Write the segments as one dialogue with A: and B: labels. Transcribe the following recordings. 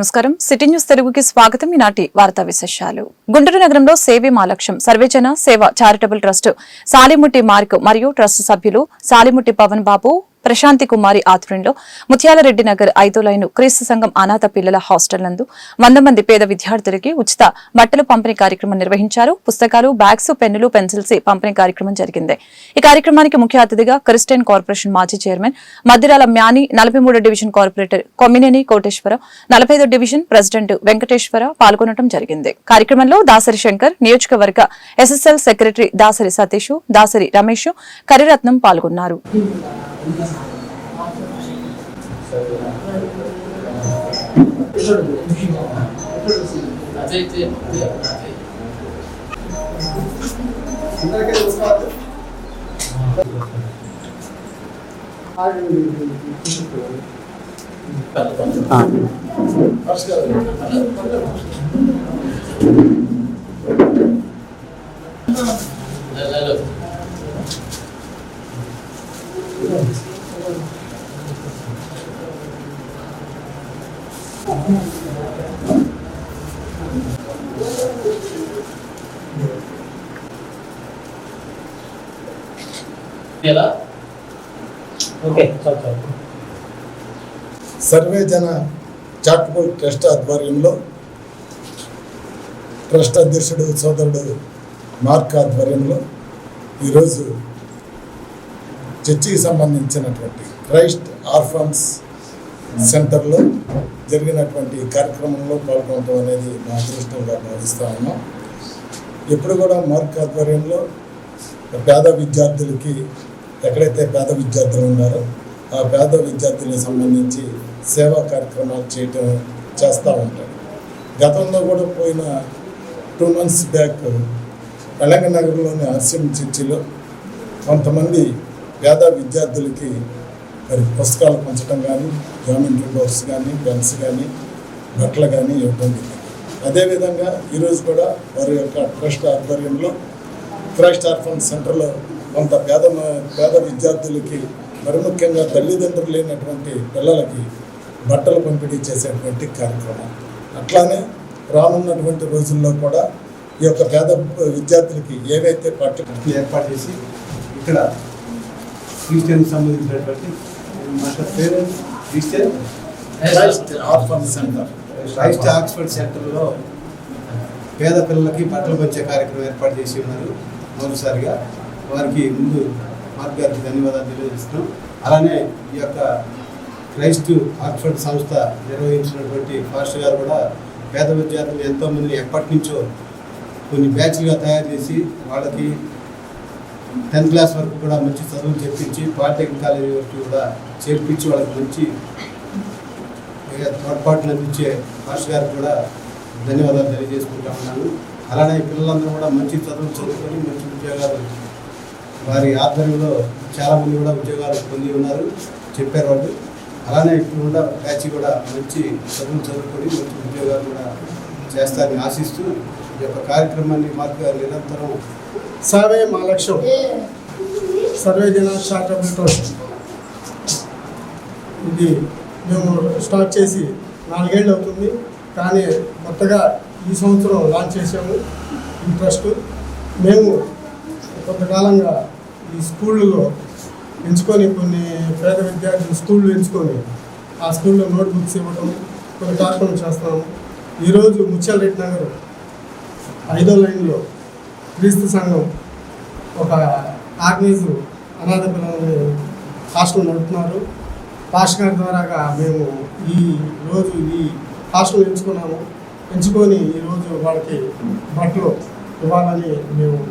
A: నమస్కారం. City news తెలుగుకి స్వాగతం. ఈనాటి వార్తా విశేషాలు. గుంటూరు నగరంలో సేవే మా లక్ష్యం Sarvejana Seva charitable trust Salimutti Mark మరియు ట్రస్ట్ సభ్యులు సాలిముట్టి పవన్ బాబు ప్రశాంతి కుమారి ఆధ్వర్యంలో ముత్యాలరెడ్డి నగర్ ఐదో లైను క్రీస్తు సంఘం అనాథ పిల్లల హాస్టల్ నందు వంద మంది పేద విద్యార్థులకి ఉచిత బట్టలు పంపిణీ కార్యక్రమం నిర్వహించారు. పుస్తకాలు బ్యాగ్స్ పెన్నులు పెన్సిల్స్ పంపిణీ కార్యక్రమం జరిగింది. ఈ కార్యక్రమానికి ముఖ్య అతిథిగా క్రిస్టియన్ కార్పొరేషన్ మాజీ చైర్మన్ మద్దిరాల మ్యాని నలభై డివిజన్ కార్పొరేటర్ కొమ్మినేని కోటేశ్వర నలభై డివిజన్ ప్రెసిడెంట్ వెంకటేశ్వర పాల్గొనడం జరిగింది. కార్యక్రమంలో దాసరి శంకర్ నియోజకవర్గ ఎస్ఎస్ఎల్ సెక్రటరీ దాసరి సతీష్ దాసరి రమేష్ కరిరత్నం పాల్గొన్నారు.
B: 嗯好的嗯
A: 好的嗯好的
C: 嗯
D: 好的嗯好的嗯好的嗯
E: 好的嗯好的的的
C: 的来来。
E: సర్వే జన చారిటబుల్ ట్రస్ట్ ఆధ్వర్యంలో ట్రస్ట్ అధ్యక్షుడు సోదరుడు మార్క్ ఆధ్వర్యంలో ఈరోజు చర్చికి సంబంధించినటువంటి క్రైస్ట్ ఆర్ఫన్స్ సెంటర్లో జరిగినటువంటి కార్యక్రమంలో పాల్గొనడం అనేది మా అదృష్టంగా భావిస్తా ఉన్నాం. ఎప్పుడు కూడా మార్క్ ఆధ్వర్యంలో పేద విద్యార్థులకి ఎక్కడైతే పేద విద్యార్థులు ఉన్నారో ఆ పేద విద్యార్థులకు సంబంధించి సేవా కార్యక్రమాలు చేయటం చేస్తూ ఉంటాడు గతంలో కూడా పోయిన టూ మంత్స్ బ్యాక్ నగర్లోని ఆర్సిఎం చర్చిలో కొంతమంది పేద విద్యార్థులకి మరి పుస్తకాలు పంచడం కానీ జామెంట్రీ బాక్స్ కానీ పెన్స్ కానీ బట్టలు కానీ ఇవ్వడం జరిగింది. అదేవిధంగా ఈరోజు కూడా వారి యొక్క ట్రస్ట్ ఆధ్వర్యంలో క్రైస్ట్ ఆర్ఫన్ సెంటర్లో కొంత పేద మ- పేద విద్యార్థులకి మరి ముఖ్యంగా తల్లిదండ్రులు లేనటువంటి పిల్లలకి బట్టలు పంపిణీ చేసేటువంటి కార్యక్రమం. అట్లానే రానున్నటువంటి రోజుల్లో కూడా ఈ యొక్క పేద విద్యార్థులకి ఏవైతే పాఠ్య
F: ఏర్పాటు చేసి ఇక్కడ క్రిస్టియన్ సంబంధించినటువంటి మాస్టర్ పేరు Christian
E: Christ orphan centre
F: Christ Oxford సెంటర్లో పేద పిల్లలకి బట్టలు పంచే కార్యక్రమం ఏర్పాటు చేసి ఉన్నారు మొదటిసారిగా వారికి ముందు మార్క్ గారికి ధన్యవాదాలు తెలియజేస్తున్నాం. అలానే ఈ యొక్క క్రైస్ట్ ఆక్స్ఫర్డ్ సంస్థ నిర్వహించినటువంటి ఫాస్టర్ గారు కూడా పేద విద్యార్థులు ఎంతోమందిని ఎప్పటి నుంచో కొన్ని బ్యాచ్లుగా తయారు చేసి వాళ్ళకి టెన్త్ క్లాస్ వరకు కూడా మంచి చదువులు చెప్పించి పాలిటెక్నిక్ కాలేజీ వరకు కూడా చేర్పించి వాళ్ళకి మంచి తోడ్పాట్లు అందించే భాష గారు కూడా ధన్యవాదాలు తెలియజేసుకుంటా ఉన్నాను. అలానే పిల్లలందరూ కూడా మంచి చదువులు చదువుకొని మంచి ఉద్యోగాలు వారి ఆధ్వర్యంలో చాలామంది కూడా ఉద్యోగాలు పొంది ఉన్నారు చెప్పారు వాళ్ళు. అలానే ఇప్పుడు కూడా బ్యాచ్ కూడా మంచి చదువులు చదువుకొని మంచి ఉద్యోగాలు కూడా చేస్తారని ఆశిస్తూ ఈ యొక్క కార్యక్రమాన్ని మాకు నిరంతరం
D: సర్వే మా లక్ష్యం. సర్వే జన స్టార్ట్అప్ ఇది మేము స్టార్ట్ చేసి నాలుగేళ్ళు అవుతుంది. కానీ కొత్తగా ఈ సంవత్సరం లాంచ్ చేసాము ఈ ట్రస్ట్ మేము కొంతకాలంగా ఈ స్కూళ్ళలో ఎంచుకొని కొన్ని పేద విద్యార్థులు స్కూళ్ళు ఎంచుకొని ఆ స్కూల్లో నోట్బుక్స్ ఇవ్వడం కొన్ని కార్యక్రమం చేస్తున్నాము. ఈరోజు ముత్యాలరెడ్డి నగర్ ఐదో లైన్లో క్రీస్తు సంఘం ఒక ఆర్గనైజ్ అనాథ పిల్లల్ని హాస్టల్ నడుపుతున్నారు. పాస్ట్ గారి ద్వారాగా మేము ఈ రోజు ఈ హాస్టల్ ఎంచుకున్నాము. ఎంచుకొని ఈరోజు వాళ్ళకి బట్టలు ఇవ్వాలని మేము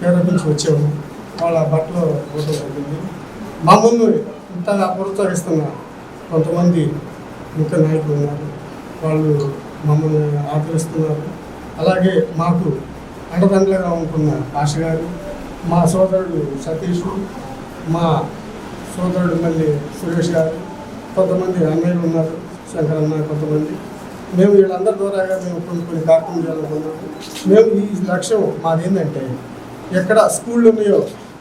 D: ప్రేరేపించి వచ్చాము. వాళ్ళ బట్టలు ఇవ్వడం జరిగింది. మమ్మల్ని ఇంతగా ప్రోత్సహిస్తున్న కొంతమంది ముఖ్య నాయకులు ఉన్నారు. వాళ్ళు మమ్మల్ని ఆదరిస్తున్నారు. అలాగే మాకు అండదండలుగా ఉంటున్న ఆశ గారు మా సోదరుడు సతీష్ మా సోదరుడు మళ్ళీ సురేష్ గారు కొంతమంది అన్నయ్యలు ఉన్నారు శంకర్ అన్న కొంతమంది. మేము వీళ్ళందరి ద్వారాగా మేము కొన్ని కొన్ని కార్యక్రమం చేయాలనుకున్నాము మేము ఈ లక్ష్యం మాది ఏంటంటే ఎక్కడ స్కూళ్ళు ఉన్నాయో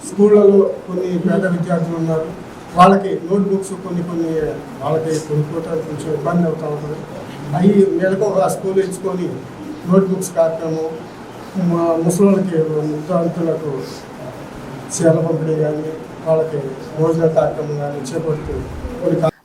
D: స్కూళ్ళలో కొన్ని పేద విద్యార్థులు ఉన్నారు వాళ్ళకి నోట్బుక్స్ కొన్ని కొన్ని వాళ్ళకి కొనుక్కోవటానికి కొంచెం ఇబ్బంది అవుతూ ఉంటుంది అవి నెలకు ఆ స్కూల్ ఎంచుకొని నోట్బుక్స్ కార్యక్రమం మా ముసలికి ముద్దాంతులకు చీరల పంపిణీ కానీ వాళ్ళకి భోజన కార్యక్రమం కానీ చేపడుతూ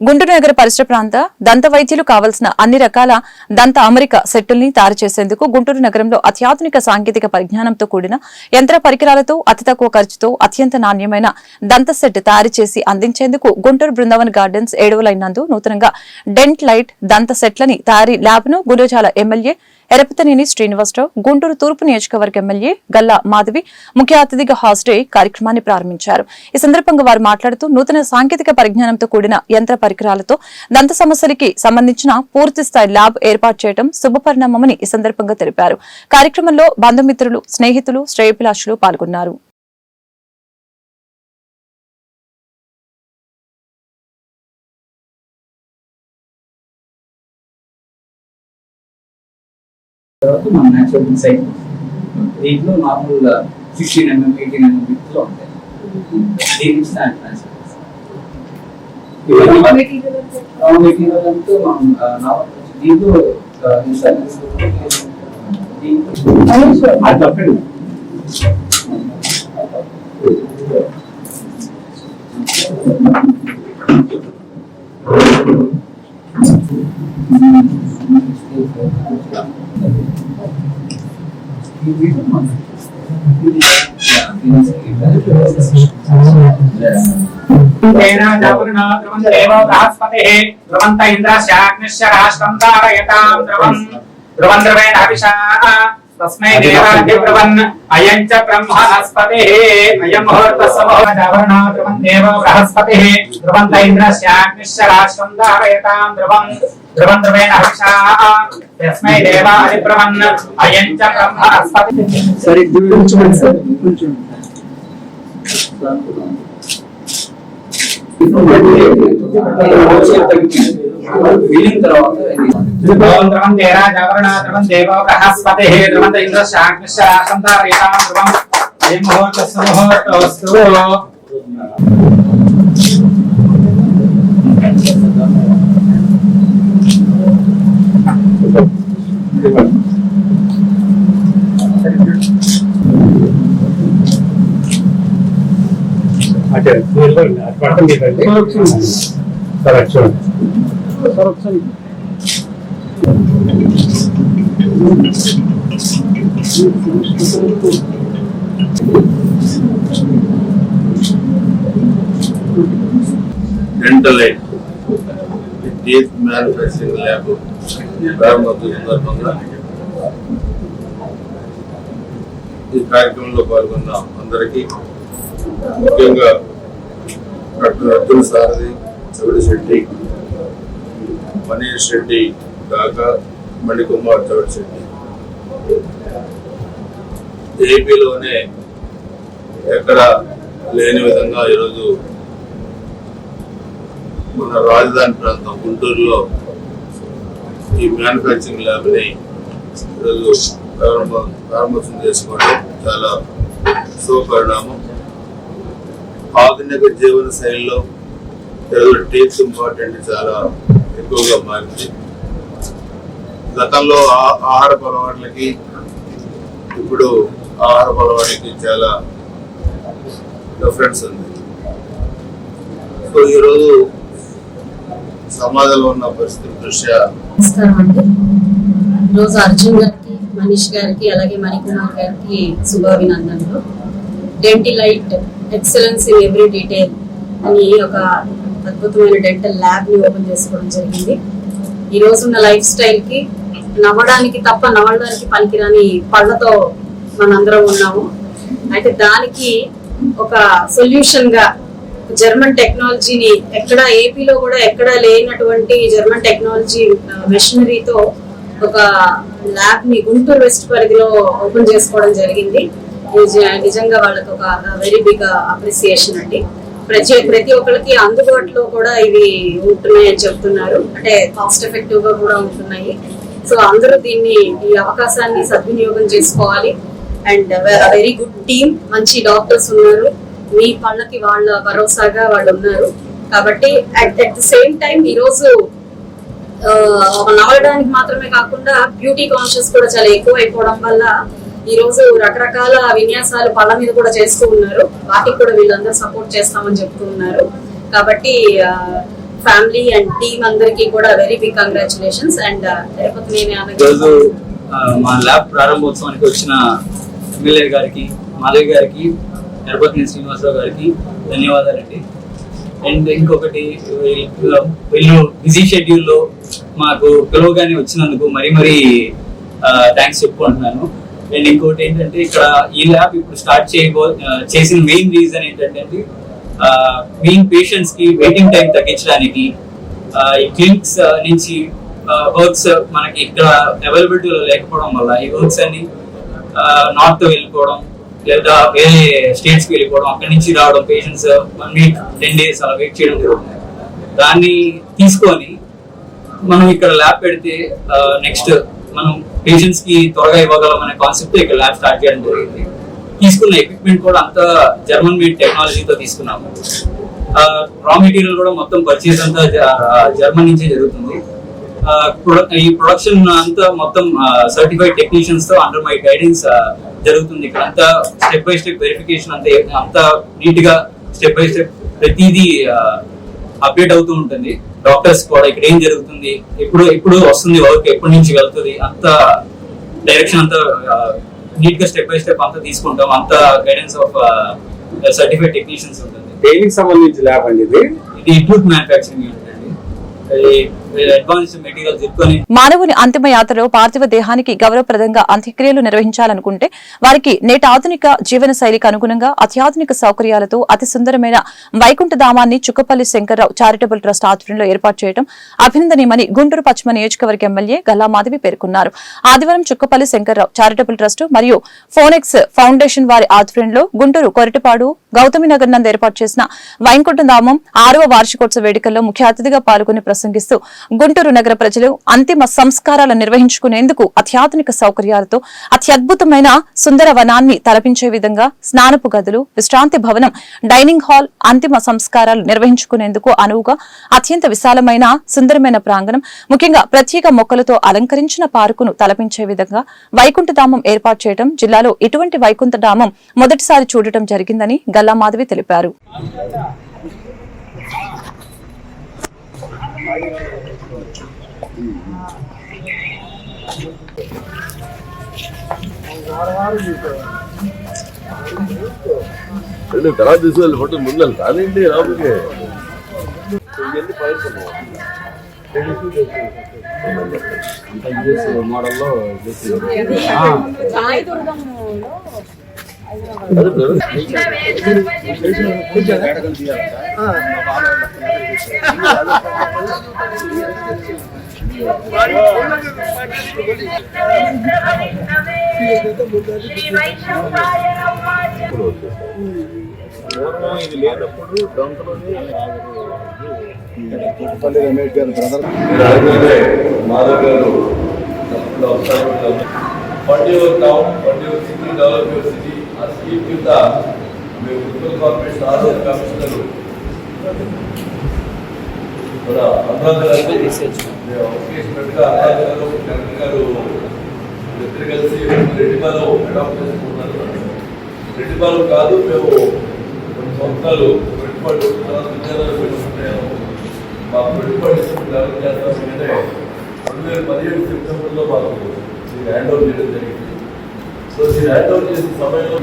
A: గుంటూరు నగర పరిసర ప్రాంత దంత వైద్యులు కావలసిన అన్ని రకాల దంత అమరిక సెట్టుల్ని తయారు చేసేందుకు గుంటూరు నగరంలో అత్యాధునిక సాంకేతిక పరిజ్ఞానంతో కూడిన యంత్ర పరికరాలతో అతి తక్కువ ఖర్చుతో అత్యంత నాణ్యమైన దంత సెట్ తయారు చేసి అందించేందుకు గుంటూరు బృందావన్ గార్డెన్స్ ఏడవ లైన్ నందు నూతనంగా డెంట్ లైట్ దంత సెట్లని తయారీ ల్యాబ్ను ఎమ్మెల్యే ఎరపతనేని శ్రీనివాసరావు గుంటూరు తూర్పు నియోజకవర్గ ఎమ్మెల్యే గల్లా మాధవి ముఖ్య అతిథిగా హాజరై కార్యక్రమాన్ని ప్రారంభించారు. ఈ సందర్భంగా వారు మాట్లాడుతూ నూతన సాంకేతిక పరిజ్ఞానంతో కూడిన యంత్ర పరికరాలతో దంత సమస్యలకి సంబంధించిన పూర్తి స్థాయి ల్యాబ్ ఏర్పాటు చేయడం శుభపరిణామమని ఈ సందర్భంగా తెలిపారు. కార్యక్రమంలో బంధుమిత్రులు స్నేహితులు శ్రేయభిలాషులు పాల్గొన్నారు.
G: తర్వాత మన న్యాచురల్ సైడ్ దీంట్లో normal sixteen mm eighteen mm విత్లో ఉంటాయి. దీనికి స్టాండ్ రా మెటీరియల్ అంతా మనం ఆ, నార్మల్ దీంట్లో ఆ, ఇన్స్టాల్ దీంట్లో అది తప్పండి
H: ధ్రువంత ఇంద్రశ్చాగ్నిశ్చ రాష్ట్రం ధారయతాం ధ్రువం ధ్రువం ధ్రువేణ అభిషా తస్మై దేవాద్య బ్రవన్ అయం చ బ్రహ్మణస్పతి అయం ముహూర్త సమోహవర్ణ ధ్రువం దేవ బృహస్పతి ధ్రువంత ఇంద్రశ్చాగ్నిశ్చ రాష్ట్రం ధారయతాం ధ్రువం ధ్రువం ధ్రువేణ హవిషా తస్మై దేవాది బ్రవన్ అయం చ బ్రహ్మణస్పతి
G: సరే కొంచెం సార్ కొంచెం ఫీలింగ్ తర్వాత
H: ధ్రువం ధ్రువం దేరా జాగరణ ధ్రువం దేవ బృహస్పతి ధ్రువంత ఇంద్రశ్చాగ్నిశ్చ రాష్ట్రం ధారయతాం ధ్రువం అయం ముహూర్త సమోహర్తవస్తు
I: అటు మీరు అటు
J: డెంటల్ టీత్ మ్యానుఫ్యాక్చరింగ్ ల్యాబ్ ప్రారంభోత్సవ సందర్భంగా ఈ కార్యక్రమంలో పాల్గొన్న అందరికీ ముఖ్యంగా డాక్టర్ అర్జున్ సారథి చౌడి శెట్టి మనీష్ శెట్టి కాక మణికుమార్ చౌడి శెట్టి. ఏపీలోనే ఎక్కడ లేని విధంగా ఈరోజు మన రాజధాని ప్రాంతం గుంటూరులో ఈ మ్యానుఫ్యాక్చరింగ్ ల్యాబ్ని ఈరోజు ప్రారంభం ప్రారంభోత్సవం చేసుకోవడం చాలా శుభపరిణామం. ఆధునిక జీవన శైలిలో తెలుగు టీచ్ ఇంపార్టెంట్ చాలా ఎక్కువగా మారింది. గతంలో ఆ- ఆహార పొలవాట్లకి ఇప్పుడు ఆహార పొలవాటికి చాలా డిఫరెన్స్ ఉంది. సో ఈరోజు సమాజంలో ఉన్న పరిస్థితుల దృష్ట్యా
K: నమస్కారం అండి. ఈరోజు అర్జున్ గారికి మనీష్ గారికి అలాగే మణికుమార్ గారికి శుభాభినందనలు. Dentilite excellence in every detail అని ఒక అద్భుతమైన డెంటల్ ల్యాబ్ని ఓపెన్ చేసుకోవడం జరిగింది. ఈ రోజున్న లైఫ్ స్టైల్కి నవ్వడానికి తప్ప నవ్వడానికి పనికిరాని పళ్ళతో మనందరం ఉన్నాము. అయితే దానికి ఒక సొల్యూషన్గా జర్మన్ టెక్నాలజీని ఎక్కడ ఏపీలో కూడా ఎక్కడ లేనటువంటి జర్మన్ టెక్నాలజీ మెషినరీతో ఒక ల్యాబ్ని గుంటూరు వెస్ట్ పరిధిలో ఓపెన్ చేసుకోవడం జరిగింది. నిజంగా వాళ్ళకి ఒక వెరీ బిగ్ అప్రిసియేషన్ అండి. ప్రతి ప్రతి ఒక్కరికి అందుబాటులో కూడా ఇవి ఉంటున్నాయని చెప్తున్నారు. అంటే కాస్ట్ ఎఫెక్టివ్గా కూడా ఉంటున్నాయి. సో అందరూ దీన్ని ఈ అవకాశాన్ని సద్వినియోగం చేసుకోవాలి. అండ్ వెరీ గుడ్ టీమ్ మంచి డాక్టర్స్ ఉన్నారు. మీ పళ్ళకి వాళ్ళ భరోసాగా వాళ్ళు ఉన్నారు. కాబట్టి అట్ ద సేమ్ టైం ఈ రోజు మాత్రమే కాకుండా బ్యూటీ కాన్షియస్ కూడా చాలా ఎక్కువ అయిపోవడం వల్ల ఈ రోజు రకరకాల విన్యాసాలు పళ్ళ మీద కూడా చేస్తూ ఉన్నారు. వాటికి కూడా వీళ్ళందరూ సపోర్ట్ చేస్తామని చెప్తూ ఉన్నారు. కాబట్టి ఫ్యామిలీ అండ్ టీమ్ అందరికీ కూడా very big congratulations and Tirupati నేనే
G: మా ల్యాబ్ ప్రారంభోత్సవానికి వచ్చిన ఎమ్మెల్యే గారికి మాధవి గారికి తిరుపతి శ్రీనివాసరావు గారికి ధన్యవాదాలండి అండ్. ఇంకొకటి వీళ్ళు- వీళ్ళు బిజీ షెడ్యూల్లో మాకు పిలువగానే వచ్చినందుకు మరీ మరీ థ్యాంక్స్ చెప్పుకుంటున్నాను. అండ్ ఇంకోటి ఏంటంటే ఇక్కడ ఈ ల్యాబ్ ఇప్పుడు స్టార్ట్ చేయబో చేసిన మెయిన్ రీజన్ ఏంటంటే మెయిన్ పేషెంట్స్కి వెయిటింగ్ టైం తగ్గించడానికి ఈ క్లినిక్స్ నుంచి వర్క్స్ మనకి ఇక్కడ అవైలబిలిటీలో లేకపోవడం వల్ల ఈ వర్క్స్ అన్ని నార్త్ వెళ్ళిపోవడం లేదా వేరే స్టేట్స్కి వెళ్ళిపోవడం అక్కడి నుంచి రావడం patients one week ten days అలా వెయిట్ చేయడం జరుగుతుంది. దాన్ని తీసుకొని మనం ఇక్కడ ల్యాబ్ పెడితే నెక్స్ట్ మనం పేషెంట్స్కి త్వరగా ఇవ్వగలం అనే కాన్సెప్ట్ ఇక్కడ ల్యాబ్ స్టార్ట్ చేయడం జరిగింది. తీసుకున్న ఎక్విప్మెంట్ కూడా అంతా జర్మన్ మేడ్ టెక్నాలజీతో తీసుకున్నాము. రా మెటీరియల్ కూడా మొత్తం పర్చేస్ అంతా జర్మన్ నుంచే జరుగుతుంది. ఈ ప్రొడక్షన్ అంతా మొత్తం సర్టిఫైడ్ టెక్నీషియన్స్తో అండర్ మై గైడెన్స్ జరుగుతుంది. ఇక్కడ అంతా స్టెప్ బై స్టెప్ వెరిఫికేషన్ అంతా అంతా నీట్గా స్టెప్ బై స్టెప్ ప్రతిదీ అప్డేట్ అవుతూ ఉంటుంది. డాక్టర్స్ కూడా ఇక్కడ ఏం జరుగుతుంది? ఎప్పుడు ఎప్పుడు వస్తుంది వర్క్? ఎప్పటి నుంచి వెళ్తుంది? అంత డైరెక్షన్ అంతా నీట్గా స్టెప్ బై స్టెప్ అంతా తీసుకుంటాం. అంత గైడెన్స్ ఆఫ్ సర్టిఫైడ్ టెక్నీషియన్స్ ఉంటుంది.
B: దేనికి సంబంధించి ల్యాబ్ అండి ఇది?
G: ఇది ఇడ్లూట్ మ్యానుఫ్యాక్చరింగ్ యూనిట్ అండి.
A: మానవుని అంతిమ యాత్రలో పార్థివ దేహానికి గౌరవప్రదంగా అంత్యక్రియలు నిర్వహించాలనుకుంటే వారికి నేటి ఆధునిక జీవన శైలికి అనుగుణంగా అత్యాధునిక సౌకర్యాలతో అతి సుందరమైన వైకుంఠ ధామాన్ని చుక్కపల్లి శంకర్రావు చారిటబుల్ ట్రస్ట్ ఆధ్వర్యంలో ఏర్పాటు చేయడం అభినందనీయమని గుంటూరు పశ్చిమ నియోజకవర్గ ఎమ్మెల్యే గల్లామాధవి పేర్కొన్నారు. ఆదివారం చుక్కపల్లి శంకర్రావు చారిటబుల్ ట్రస్ట్ మరియు ఫోనెక్స్ ఫౌండేషన్ వారి ఆధ్వర్యంలో గుంటూరు కొరటిపాడు గౌతమి నగర్ నందు ఏర్పాటు చేసిన వైకుంఠ ధామం ఆరవ వార్షికోత్సవ వేడుకల్లో ముఖ్య అతిథిగా పాల్గొని ప్రసంగిస్తూ గుంటూరు నగర ప్రజలు అంతిమ సంస్కారాలు నిర్వహించుకునేందుకు అత్యాధునిక సౌకర్యాలతో అత్యద్భుతమైన సుందర వనాన్ని తలపించే విధంగా స్నానపు గదులు విశ్రాంతి భవనం డైనింగ్ హాల్ అంతిమ సంస్కారాలు నిర్వహించుకునేందుకు అనువుగా అత్యంత విశాలమైన సుందరమైన ప్రాంగణం ముఖ్యంగా ప్రత్యేక మొక్కలతో అలంకరించిన పార్కును తలపించే విధంగా వైకుంఠధామం ఏర్పాటు చేయడం జిల్లాలో ఇటువంటి వైకుంఠధామం మొదటిసారి చూడటం జరిగిందని గల్లా మాధవి తెలిపారు.
L: கலாதிசுவல் மட்டும் முன்னல். தானே நமக்கு
G: இங்கேருந்து
L: பயிர் பண்ணுவோம். மாடல்லாம் ఇది లేనప్పుడు డొంకలోనే
F: రమేష్ గారు బ్రదర్
L: మాధవ్ గారు fund your town fund your city develop your city ఆ స్కీమ్ కింద మేము మున్సిపల్ కార్పొరేషన్ ఆర్డర్ కమిషనర్ మన అనురాధ కలెక్టర్ గారు ఇద్దరు కలిసి రెడ్డిబాలో అడాప్ట్ చేసుకున్నారు రెడ్డిబాలో కాదు మేము కొన్ని సంవత్సరాలు పెట్టుబడి పెట్టుకుంటాము. మా పెట్టుబడి డెవలప్ చేస్తాం. అంటే రెండు వేల పదిహేడు సెప్టెంబర్లో మాకు హ్యాండ్ ఓవర్ చేయడం జరిగింది. సో దీన్ని హ్యాండ్ఓవర్ చేసిన సమయంలో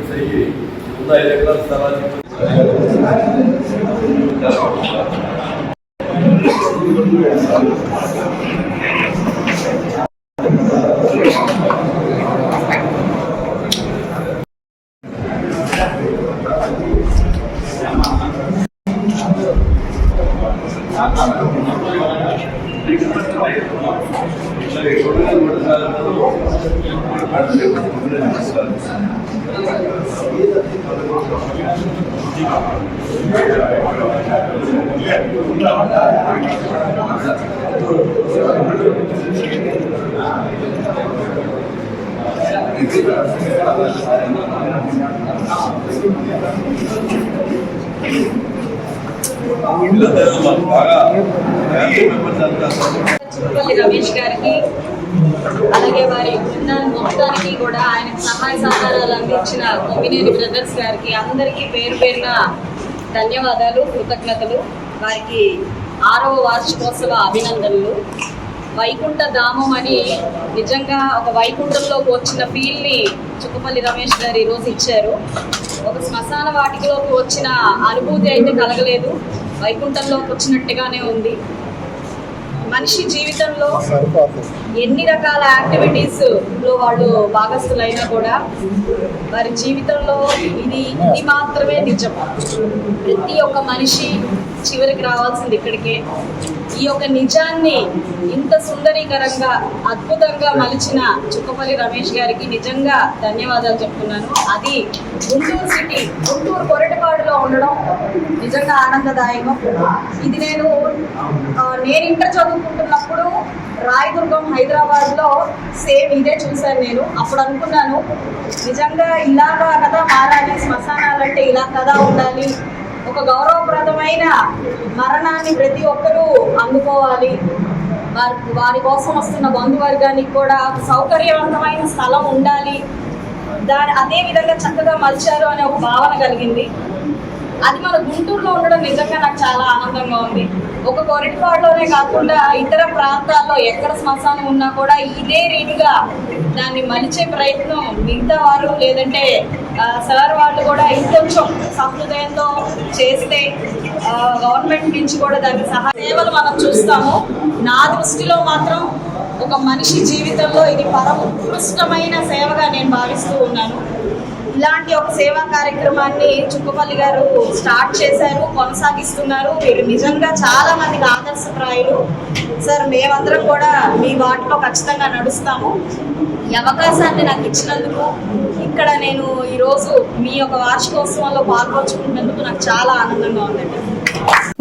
K: అందరికీ పేరు పేరున ధన్యవాదాలు కృతజ్ఞతలు. వారికి ఆరవ వార్షికోత్సవ అభినందనలు. వైకుంఠ ధామం అని నిజంగా ఒక వైకుంఠంలోకి వచ్చిన ఫీల్ని చుక్కపల్లి రమేష్ గారు ఈరోజు ఇచ్చారు. ఒక శ్మశాన వాటికలోకి వచ్చిన అనుభూతి అయితే కలగలేదు. వైకుంఠంలోకి వచ్చినట్టుగానే ఉంది. మనిషి జీవితంలో ఎన్ని రకాల యాక్టివిటీస్లో వాళ్ళు భాగస్థులైనా కూడా వారి జీవితంలో ఇది ఇది మాత్రమే నిజం. ప్రతి ఒక్క మనిషి చివరికి రావాల్సింది ఇక్కడికే. ఈ యొక్క నిజాన్ని ఇంత సుందరీకరంగా అద్భుతంగా మలిచిన చుక్కపల్లి రమేష్ గారికి నిజంగా ధన్యవాదాలు చెప్తున్నాను. అది గుంటూరు సిటీ గుంటూరు కొరటిపాడులో ఉండడం నిజంగా ఆనందదాయకం. ఇది నేను నేను ఇంటర్ చదువుకుంటున్నప్పుడు రాయదుర్గం హైదరాబాద్లో సేమ్ ఇదే చూశాను నేను. అప్పుడు అనుకున్నాను నిజంగా ఇలాగా కదా మారాలి శ్మశానాలంటే ఇలా కదా ఉండాలి ఒక గౌరవప్రదమైన మరణాన్ని ప్రతి ఒక్కరూ అందుకోవాలి. వారి వారి కోసం వస్తున్న బంధువర్గానికి కూడా సౌకర్యవంతమైన స్థలం ఉండాలి. దాని అదే విధంగా చక్కగా మలిచారు అనే ఒక భావన కలిగింది. అది మన గుంటూరులో ఉండడం నిజంగా నాకు చాలా ఆనందంగా ఉంది. ఒక కొరటిపాడులోనే కాకుండా ఇతర ప్రాంతాల్లో ఎక్కడ శ్మశానం ఉన్నా కూడా ఇదే రీతిగా దాన్ని మలిచే ప్రయత్నం మిగతా వారు లేదంటే సార్ వాళ్ళు కూడా ఇంకొంచెం సహృదయంతో చేస్తే గవర్నమెంట్ నుంచి కూడా దానికి సహా సేవలు మనం చూస్తాము. నా దృష్టిలో మాత్రం ఒక మనిషి జీవితంలో ఇది పరమ ఉత్కృష్టమైన సేవగా నేను భావిస్తూ ఉన్నాను. ఇలాంటి ఒక సేవా కార్యక్రమాన్ని చుక్కపల్లి గారు స్టార్ట్ చేశారు కొనసాగిస్తున్నారు. మీరు నిజంగా చాలా మందికి ఆదర్శప్రాయులు. సార్ మేమందరం కూడా మీ వాటిలో ఖచ్చితంగా నడుస్తాము. ఈ అవకాశాన్ని నాకు ఇచ్చినందుకు ఇక్కడ నేను ఈరోజు మీ యొక్క వార్షికోత్సవంలో పాల్గొంచుకుంటున్నందుకు నాకు చాలా ఆనందంగా ఉందండి.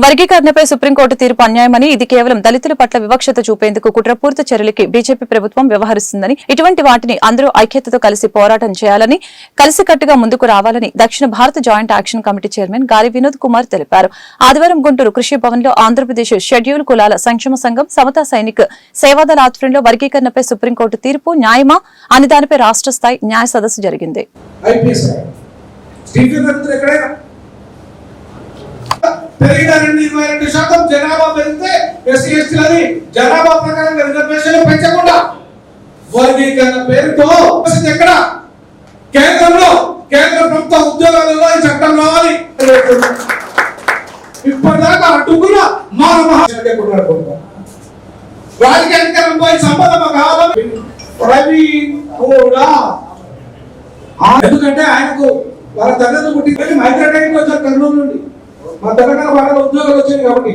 A: వర్గీకరణపై సుప్రీంకోర్టు తీర్పు అన్యాయమని ఇది కేవలం దళితుల పట్ల వివక్షత చూపేందుకు కుట్రపూరిత చర్యలకి బీజేపీ ప్రభుత్వం వ్యవహరిస్తుందని ఇటువంటి వాటిని అందరూ ఐక్యతతో కలిసి పోరాటం చేయాలని కలిసికట్టుగా ముందుకు రావాలని దక్షిణ భారత జాయింట్ యాక్షన్ కమిటీ చైర్మన్ గాలి వినోద్ కుమార్ తెలిపారు. ఆదివారం గుంటూరు కృషి భవన్లో ఆంధ్రప్రదేశ్ షెడ్యూల్ కులాల సంక్షేమ సంఘం సమతా సైనిక్ సేవాదళ ఆధ్వర్యంలో వర్గీకరణపై సుప్రీంకోర్టు తీర్పు న్యాయమా? అనే దానిపై రాష్ట్ర స్థాయి న్యాయ సదస్సు జరిగింది.
B: పెరిగిన రెండు ఇరవై రెండు శాతం జనాభా పెరిగితే ఎస్సీ ఎస్టీలని జనాభా ప్రకారం రిజర్వేషన్లు పెంచకుండా వర్గీకరణ పేరుతో ఎక్కడ? కేంద్రంలో కేంద్ర ప్రభుత్వ ఉద్యోగాలలో ఈ చట్టం రావాలి ఇప్పటిదాకా అడ్డుకున్న మాన మహాశయుడు రాజకీయానికి పోయి సంపద మాకు రవి కూడా. ఎందుకంటే ఆయనకు వాళ్ళ తల్లిదండ్రులు పుట్టి హైదరాబాద్ వచ్చారు కర్నూలు నుండి. మా తెలంగాణ వాళ్ళ ఉద్యోగాలు వచ్చాయి కాబట్టి.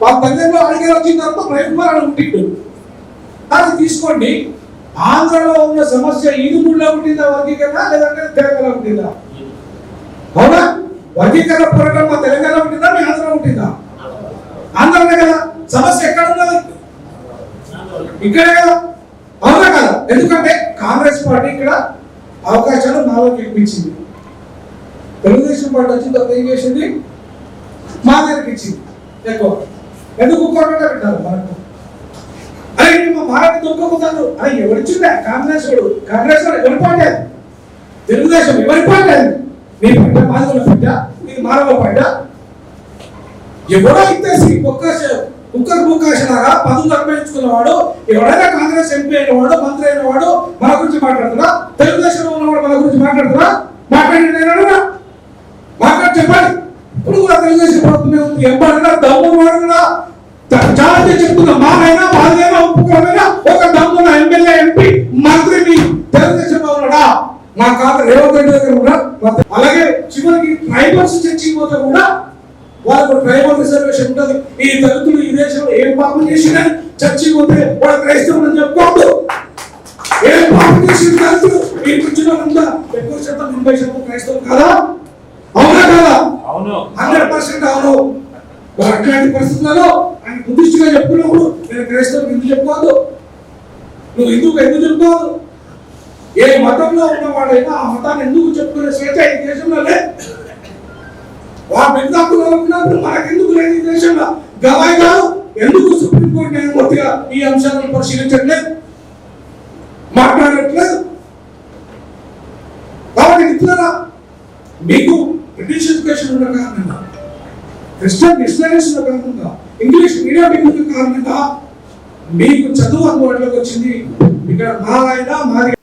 B: మా తల్లిదండ్రులు అడిగి వచ్చిన తర్వాత ప్రయత్నాలు పుట్టిండు అది తీసుకోండి ఆంధ్రలో ఉన్న సమస్య ఈదుగుడిలో పుట్టిందా వర్గీకరణ లేదంటే తెలంగాణ పుట్టిందా అవునా? వర్గీకరణ పోరాటం మా తెలంగాణ పుట్టిందా మీ ఆంధ్ర పుట్టిందా ఆంధ్రనే కదా. సమస్య ఎక్కడ ఉన్నది ఇక్కడే కదా. అవునా కదా? ఎందుకంటే కాంగ్రెస్ పార్టీ ఇక్కడ అవకాశాలు నాలుగు ఇప్పించింది. తెలుగుదేశం పార్టీ వచ్చిన తర్వాత ఏం చేసింది? మా దగ్గరికి ఇచ్చింది. ఎక్కువ. ఎందుకు కోట పెట్టారు మనకు? అరే మా భారత్ దొరకపోతాను అరే ఎవరిచ్చిందా కాంగ్రెస్ వాడు కాంగ్రెస్ వాడు ఎవరి పార్టీ అది? తెలుగుదేశం ఎవరి పార్టీ అది? మీ పడ్డ మాధవుల పడ్డ ఇది మానవ పడ్డ ఎవడో ఇచ్చేసి ఒక్క కుక్కర్ ముక్కాశలాగా పదవులు అర్పించుకున్నవాడు ఎవడైనా కాంగ్రెస్ ఎంపీ అయినవాడు మంత్రి అయినవాడు మన గురించి మాట్లాడుతున్నా? తెలుగుదేశంలో ఉన్నవాడు మన గురించి మాట్లాడుతున్నా? మాట్లాడి మాట్లాడి చెప్పాలి. ఇప్పుడు కూడా తెలుగుదేశం ప్రభుత్వమే ఎవరైనా దమ్ము వాడు చాలా మంది చెప్తున్నా మానైనా వాళ్ళైనా ఒప్పుకోమైనా ఒక దమ్మున ఎమ్మెల్యే ఎంపీ మంత్రిని తెలుగుదేశం ఉన్నాడా? మా కాదు రేవంత్ రెడ్డి దగ్గర కూడా అలాగే చివరికి ట్రైబల్స్ చర్చికి పోతే కూడా వాళ్ళకు ట్రైబల్ రిజర్వేషన్ ఉంటుంది. ఈ దళితులు ఈ దేశంలో ఏం పాపం చేసినా చర్చికి పోతే వాళ్ళ క్రైస్తవులు అని చెప్పుకోవద్దు. ఏం పాపం చేసిన దళితులు? ఈ కూర్చున్న ఉందా ఎక్కువ శాతం ఎనభై శాతం క్రైస్తవులు కాదా? కదా? హండ్రెడ్ పర్సెంట్ అవును. అట్లాంటి పరిస్థితులలో ఆయన బుద్ధిస్టుగా చెప్పుకున్నప్పుడు నేను క్రైస్తవులకు ఎందుకు చెప్పుకోవద్దు? నువ్వు హిందువుగా ఎందుకు చెప్పుకోవద్దు? ఏ మతంలో ఉన్నవాడైనా ఆ మతాన్ని ఎందుకు చెప్పుకునే స్వేచ్ఛ ఈ దేశంలో లేదు? వాళ్ళ పెద్దాకులు ఉన్నప్పుడు మనకెందుకు లేదు ఈ దేశంలో? గవాయి గారు ఎందుకు సుప్రీంకోర్టు న్యాయమూర్తిగా ఈ అంశాలను పరిశీలించట్లేదు? మాట్లాడట్లేదు? కాబట్టి మిత్రులారా మీకు బ్రిటిష్ ఎడ్యుకేషన్ ఉన్న కారణంగా క్రిస్టియన్ మిషనరీస్ ఉన్న కారణంగా ఇంగ్లీష్ మీడియం ఉన్న కారణంగా మీకు చదువు అందుబాటులోకి వచ్చింది.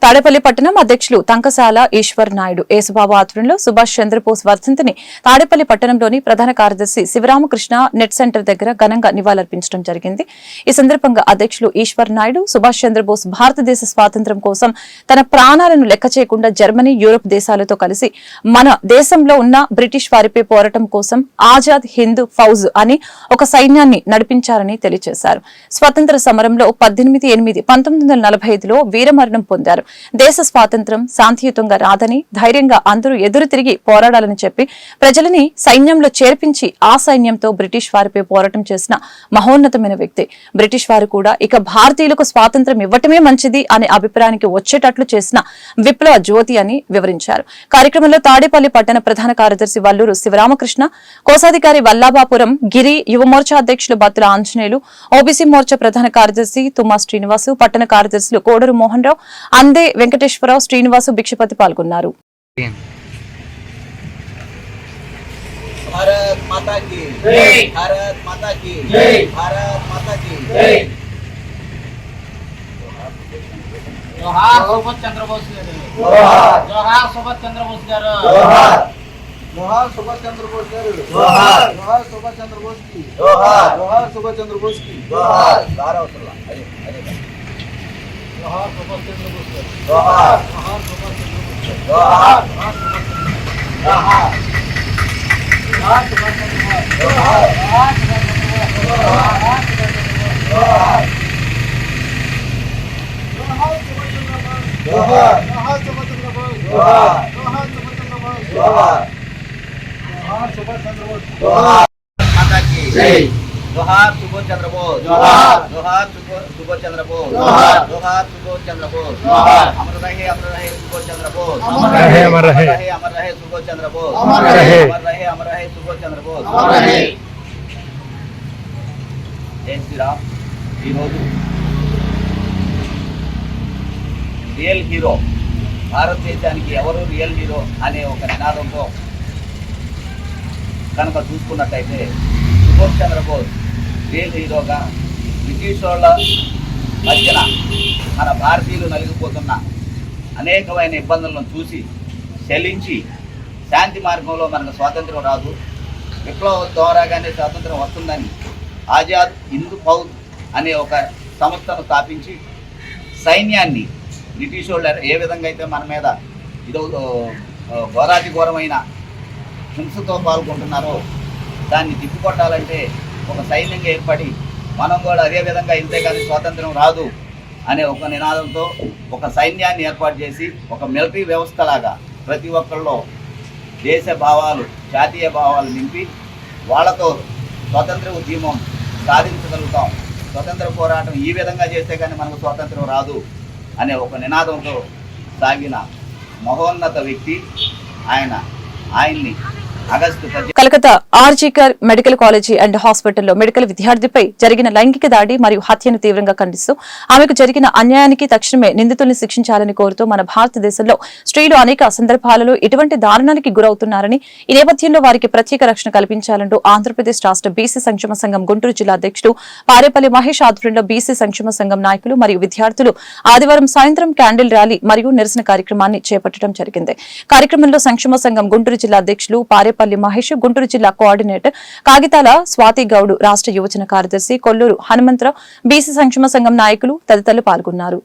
A: తాడేపల్లి పట్టణం అధ్యక్షులు తంకసాల ఈశ్వర్ నాయుడు యేసుబాబు ఆధ్వర్యంలో సుభాష్ చంద్రబోస్ వర్ధంతిని తాడేపల్లి పట్టణంలోని ప్రధాన కార్యదర్శి శివరామకృష్ణ నెట్ సెంటర్ దగ్గర ఘనంగా నివాళులర్పించడం జరిగింది. ఈ సందర్భంగా అధ్యక్షులు ఈశ్వర్ నాయుడు సుభాష్ చంద్రబోస్ భారతదేశ స్వాతంత్ర్యం కోసం తన ప్రాణాలను లెక్క చేయకుండా జర్మనీ యూరోప్ దేశాలతో కలిసి మన దేశంలో ఉన్న బ్రిటిష్ వారిపై పోరాటం కోసం ఆజాద్ హింద్ ఫౌజ్ అని ఒక సైన్యాన్ని నడిపించారని తెలియజేశారు. స్వతంత్ర సమరంలో పద్దెనిమిది ఎనిమిది పంతొమ్మిది వందల నలభై ఐదులో వీరమరణం పొందారు. దేశ స్వాతంత్ర్యం శాంతియుతంగా రాదని ధైర్యంగా అందరూ ఎదురు తిరిగి పోరాడాలని చెప్పి ప్రజలని సైన్యంలో చేర్పించి ఆ సైన్యంతో బ్రిటిష్ వారిపై పోరాటం చేసిన మహోన్నతమైన వ్యక్తి. బ్రిటిష్ వారు కూడా ఇక భారతీయులకు స్వాతంత్ర్యం ఇవ్వటమే మంచిది అనే అభిప్రాయానికి వచ్చేటట్లు చేసిన విప్లవ జ్యోతి అని వివరించారు. కార్యక్రమంలో తాడేపల్లి పట్టణ ప్రధాన కార్యదర్శి వల్లూరు శివరామకృష్ణ కోశాధికారి వల్లాభాపురం గిరి యువమోర్చా అధ్యక్షులు బత్తుల ఆంజనేయులు ఓబీసీ మోర్చా ప్రధాన కార్యదర్శి తుమ్మా శ్రీనివాసు పట్టణ కార్యదర్శులు కోడూరు మోహన్ రావు అందే వెంకటేశ్వరరావు శ్రీనివాసు భిక్షపతి పాల్గొన్నారు
M: भारत माता की
H: जय।
M: भारत माता की
H: जय।
M: भारत माता की
H: జోహార్ సుభాష్ చంద్రబోస్ గారు
M: జోహార్.
H: జోహార్ సుభాష్ చంద్రబోస్ గారు
M: जोहार जोहार सुभाष चंद्र बोस जोहार जोहार सुभाष चंद्र बोस की जोहार जोहार सुभाष चंद्र बोस की जोहार बारह वसल्ला अरे अरे
H: జోహార్ చంద్రబోస్.
M: జై శ్రీరామ్. ఈరోజు రియల్ హీరో. భారతదేశానికి ఎవరు రియల్ హీరో అనే ఒక నినాదంతో కనుక చూసుకున్నట్టయితే సుభాష్ చంద్రబోస్ రియల్ హీరోగా బ్రిటిష్ వాళ్ళ మధ్యన మన భారతీయులు నలిగిపోతున్న అనేకమైన ఇబ్బందులను చూసి చెల్లించి శాంతి మార్గంలో మనకు స్వాతంత్రం రాదు. విప్లవం ద్వారాగానే స్వాతంత్రం వస్తుందని ఆజాద్ హిందూ ఫౌజ్ అనే ఒక సంస్థను స్థాపించి సైన్యాన్ని బ్రిటిష్ వాళ్ళు ఏ విధంగా అయితే మన మీద ఇదో ఆ, ఘోరాతి ఘోరమైన హింసతో పాల్గొంటున్నారో దాన్ని తిప్పికొట్టాలంటే ఒక సైన్యంగా ఏర్పడి మనం కూడా అదే విధంగా ఇంతే కానీ స్వాతంత్రం రాదు అనే ఒక నినాదంతో ఒక సైన్యాన్ని ఏర్పాటు చేసి ఒక మిలిటరీ వ్యవస్థలాగా ప్రతి ఒక్కళ్ళలో దేశ భావాలు జాతీయ భావాలు నింపి వాళ్ళతో స్వతంత్ర ఉద్యమం సాధించగలుగుతాం. స్వతంత్ర పోరాటం ఈ విధంగా చేస్తే కానీ మనకు స్వాతంత్రం రాదు అనే ఒక నినాదంతో సాగిన మహోన్నత వ్యక్తి ఆయన. ఆయన్ని Calcutta
A: RG Kar medical college and హాస్పిటల్లో మెడికల్ విద్యార్థిపై జరిగిన లైంగిక దాడి మరియు హత్యను తీవ్రంగా ఖండిస్తూ ఆమెకు జరిగిన అన్యాయానికి తక్షణమే నిందితుల్ని శిక్షించాలని కోరుతూ మన భారతదేశంలో స్త్రీలు అనేక సందర్భాలలో ఇటువంటి దారుణానికి గురవుతున్నారని ఈ నేపథ్యంలో వారికి ప్రత్యేక రక్షణ కల్పించాలంటూ ఆంధ్రప్రదేశ్ రాష్ట్ర బీసీ సంక్షేమ సంఘం గుంటూరు జిల్లా అధ్యక్షుడు పారేపల్లి మహేష్ ఆధ్వర్యంలో బీసీ సంక్షేమ సంఘం నాయకులు మరియు విద్యార్థులు ఆదివారం సాయంత్రం క్యాండిల్ ర్యాలీ మరియు నిరసన కార్యక్రమాన్ని చేపట్టడం జరిగింది. కార్యక్రమంలో సంక్షేమ సంఘం గుంటూరు జిల్లా అధ్యక్షులు తాడేపల్లి మహేష్ గుంటూరు జిల్లా కోఆర్డినేటర్ కాగితాల స్వాతి గౌడ్ రాష్ట్ర యువజన కార్యదర్శి కొల్లూరు హనుమంతరావు బీసీ సంక్షేమ సంఘం నాయకులు తదితరులు పాల్గొన్నారు.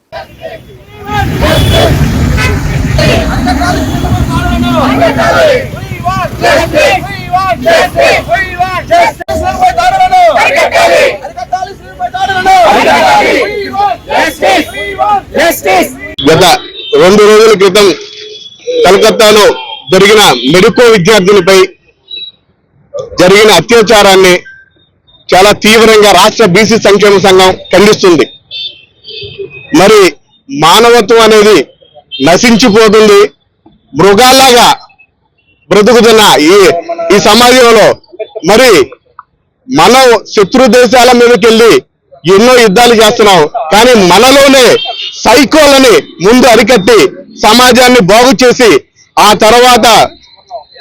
N: గత రెండు రోజుల క్రితం కలకత్తాలో జరిగిన మెడికో విద్యార్థినిపై జరిగిన అత్యాచారాన్ని చాలా తీవ్రంగా రాష్ట్ర బీసీ సంక్షేమ సంఘం ఖండిస్తుంది. మరి మానవత్వం అనేది నశించిపోతుంది. మృగాల్లాగా బ్రతుకుతున్న ఈ ఈ సమాజంలో మరి మనం శత్రు దేశాల మీదకి వెళ్ళి ఎన్నో యుద్ధాలు చేస్తున్నాం. కానీ మనలోనే సైకోలని ముందు అరికట్టి సమాజాన్ని బాగు చేసి ఆ తర్వాత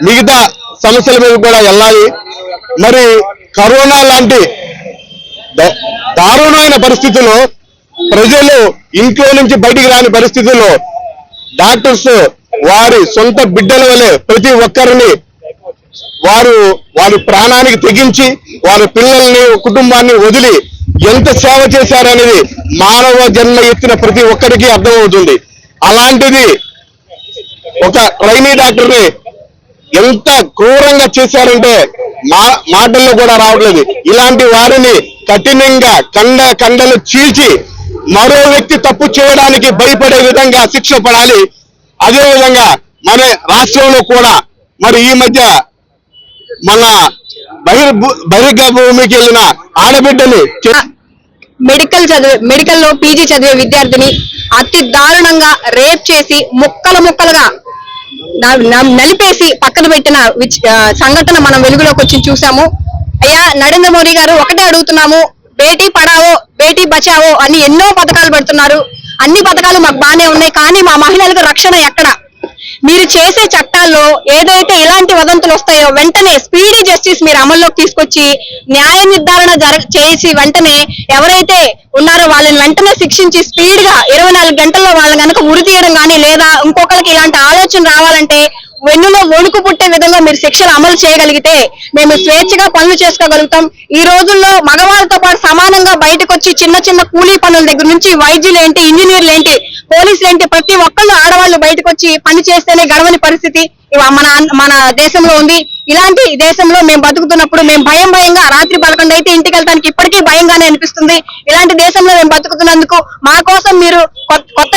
N: మిగతా సమస్యల మీద కూడా వెళ్ళాలి మరి కరోనా లాంటి ద- దారుణమైన పరిస్థితుల్లో ప్రజలు ఇంట్లో నుంచి బయటికి రాని పరిస్థితుల్లో డాక్టర్స్ వారి సొంత బిడ్డల వలె ప్రతి ఒక్కరిని వారు వారి ప్రాణానికి తెగించి వారి పిల్లల్ని కుటుంబాన్ని వదిలి ఎంత సేవ చేశారనేది మానవ జన్మ ఎత్తిన ప్రతి ఒక్కరికి అర్థమవుతుంది. అలాంటిది ఒక ట్రైనీ డాక్టర్ని ఎంత క్రూరంగా చేశారంటే మా మాటల్లో కూడా రావట్లేదు. ఇలాంటి వారిని కఠినంగా కండ కండలు చీల్చి మరో వ్యక్తి తప్పు చేయడానికి భయపడే విధంగా శిక్ష పడాలి. అదే విధంగా మన రాష్ట్రంలో కూడా మరి ఈ మధ్య మన బహిర్ బహిర్గ భూమికి వెళ్ళిన ఆడబిడ్డని
O: మెడికల్ చదివే మెడికల్లో పీజీ చదివే విద్యార్థిని అతి దారుణంగా రేప్ చేసి ముక్కలు ముక్కలుగా నలిపేసి పక్కన పెట్టిన విచ్- సంఘటన మనం వెలుగులోకి వచ్చి చూసాము. అయ్యా నరేంద్ర మోడీ గారు ఒకటే అడుగుతున్నాము బేటీ పడావో బేటీ బచావో అని ఎన్నో పథకాలు పెడుతున్నారు. అన్ని పథకాలు మాకు బానే ఉన్నాయి కానీ మా మహిళలకు రక్షణ ఎక్కడ? మీరు చేసే చట్టాల్లో ఏదైతే ఇలాంటి వదంతులు వస్తాయో వెంటనే స్పీడీ జస్టిస్ మీరు అమల్లోకి తీసుకొచ్చి న్యాయ నిర్ధారణ చేసి వెంటనే ఎవరైతే ఉన్నారో వాళ్ళని వెంటనే శిక్షించి స్పీడ్గా ఇరవై నాలుగు గంటల్లో వాళ్ళని కనుక ఉరి తీయడం కానీ లేదా ఇంకొకరికి ఇలాంటి ఆలోచన రావాలంటే వెన్నులో వణుకు పుట్టే విధంగా మీరు శిక్షలు అమలు చేయగలిగితే మేము స్వేచ్ఛగా పనులు చేసుకోగలుగుతాం. ఈ రోజుల్లో మగవాళ్ళతో పాటు సమానంగా బయటకు వచ్చి చిన్న చిన్న కూలీ పనుల దగ్గర నుంచి వైద్యులు ఏంటి ఇంజనీర్లు ఏంటి పోలీసులు ఏంటి ప్రతి ఒక్కళ్ళు ఆడవాళ్ళు బయటకు వచ్చి పని చేస్తేనే గడవని పరిస్థితి. మన మన దేశంలో ఉంది. ఇలాంటి దేశంలో మేము బతుకుతున్నప్పుడు మేము భయం భయంగా రాత్రి పదకొండు అయితే ఇంటికి వెళ్తానికి ఇప్పటికీ భయంగానే అనిపిస్తుంది. ఇలాంటి దేశంలో మేము బతుకుతున్నందుకు మా కోసం మీరు కొత్త